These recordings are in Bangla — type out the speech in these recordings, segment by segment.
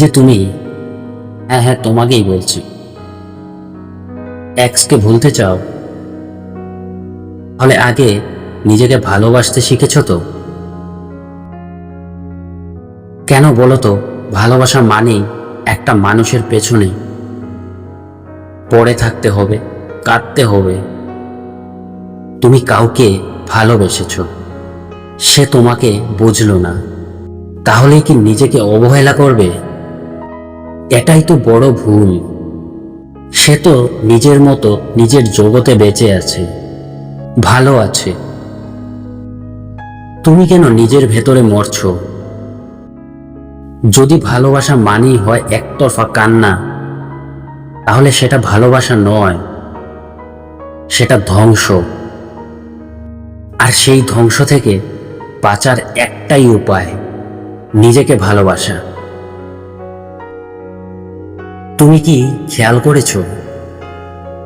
যে তুমি হ্যাঁ হ্যাঁ তোমাকেই বলছি। এক্সকে ভুলতে চাও? তাহলে আগে নিজেকে ভালোবাসতে শিখেছ তো? কেন বলো তো, ভালোবাসা মানেই একটা মানুষের পেছনে। পড়ে থাকতে হবে, কাঁদতে হবে। তুমি কাউকে ভালোবেসেছ, সে তোমাকে বুঝলো না। তাহলে কি নিজেকে অবহেলা করবে? এটাই তো বড় ভুল। সে তো নিজের মতো নিজের জগতে বেঁচে আছে, ভালো আছে। তুমি কেন নিজের ভেতরে মরছ? যদি ভালোবাসা মানেই হয় একতরফা কান্না, তাহলে সেটা ভালোবাসা নয়, সেটা ধ্বংস। আর সেই ধ্বংস থেকে বাঁচার একটাই উপায়, নিজেকে ভালোবাসা। তুমি কি খেয়াল করেছ?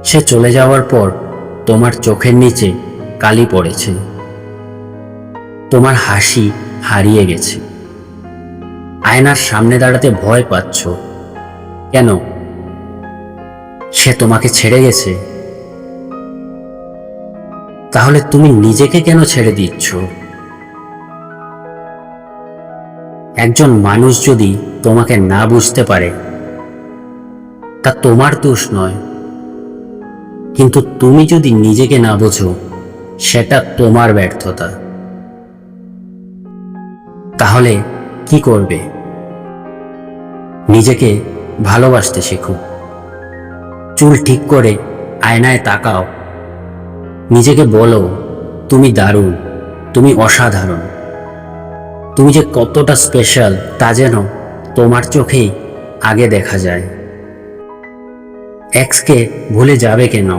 সে চলে যাওয়ার পর তোমার চোখের নিচে কালি পড়েছে। তোমার হাসি হারিয়ে গেছে। আয়নার সামনে দাঁড়াতে ভয় পাচ্ছ। কেন? সে তোমাকে ছেড়ে গেছে। তাহলে তুমি নিজেকে কেন ছেড়ে দিচ্ছ? একজন মানুষ যদি তোমাকে না বুঝতে পারে তা তোমার দোষ নয়। কিন্তু তুমি যদি নিজেকে না বোঝো, সেটা তোমার ব্যর্থতা। তাহলে কি করবে? নিজেকে ভালোবাসতে শেখো। চুল ঠিক করে আয়নায় তাকাও। নিজেকে বলো, তুমি দারুণ, তুমি অসাধারণ। তুমি যে কতটা স্পেশাল তা যেন তোমার চোখেই আগে দেখা যায়। এক্সকে ভুলে যাবে কেন?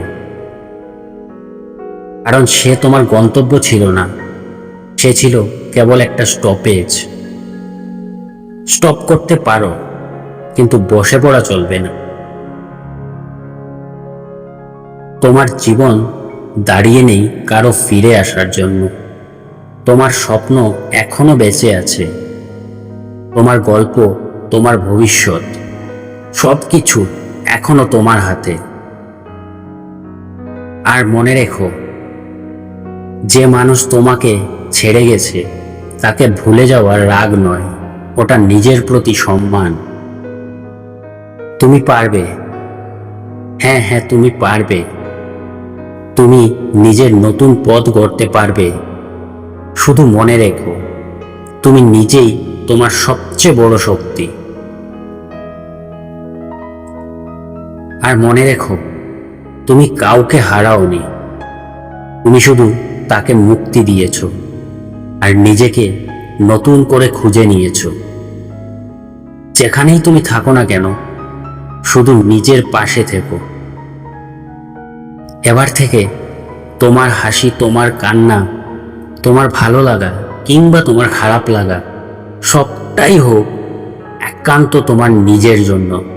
কারণ সে তোমার গন্তব্য ছিল না। সে ছিল কেবল একটা স্টপেজ স্টপ করতে পারো, কিন্তু বসে পড়া চলবে না। তোমার জীবন দাঁড়িয়ে নেই কারও ফিরে আসার জন্য। তোমার স্বপ্ন এখনও বেঁচে আছে। তোমার গল্প, তোমার ভবিষ্যৎ সব কিছু এখনও তোমার হাতে। আর মনে রেখো, যে মানুষ তোমাকে ছেড়ে গেছে, তাকে ভুলে যাওয়ার রাগ নয়, ওটা নিজের প্রতি সম্মান। তুমি পারবে। হ্যাঁ হ্যাঁ তুমি পারবে। তুমি নিজের নতুন পথ গড়তে পারবে। শুধু মনে রেখো, তুমি নিজেই তোমার সবচেয়ে বড় শক্তি। আর মনে রেখো, তুমি কাউকে হারাওনি। তুমি শুধু তাকে মুক্তি দিয়েছ আর নিজেকে নতুন করে খুঁজে নিয়েছ। যেখানেই তুমি থাকো না কেন, শুধু নিজের পাশে থেকো। এবার থেকে তোমার হাসি, তোমার কান্না, তোমার ভালো লাগা কিংবা তোমার খারাপ লাগা সবটাই হোক একান্ত তোমার নিজের জন্য।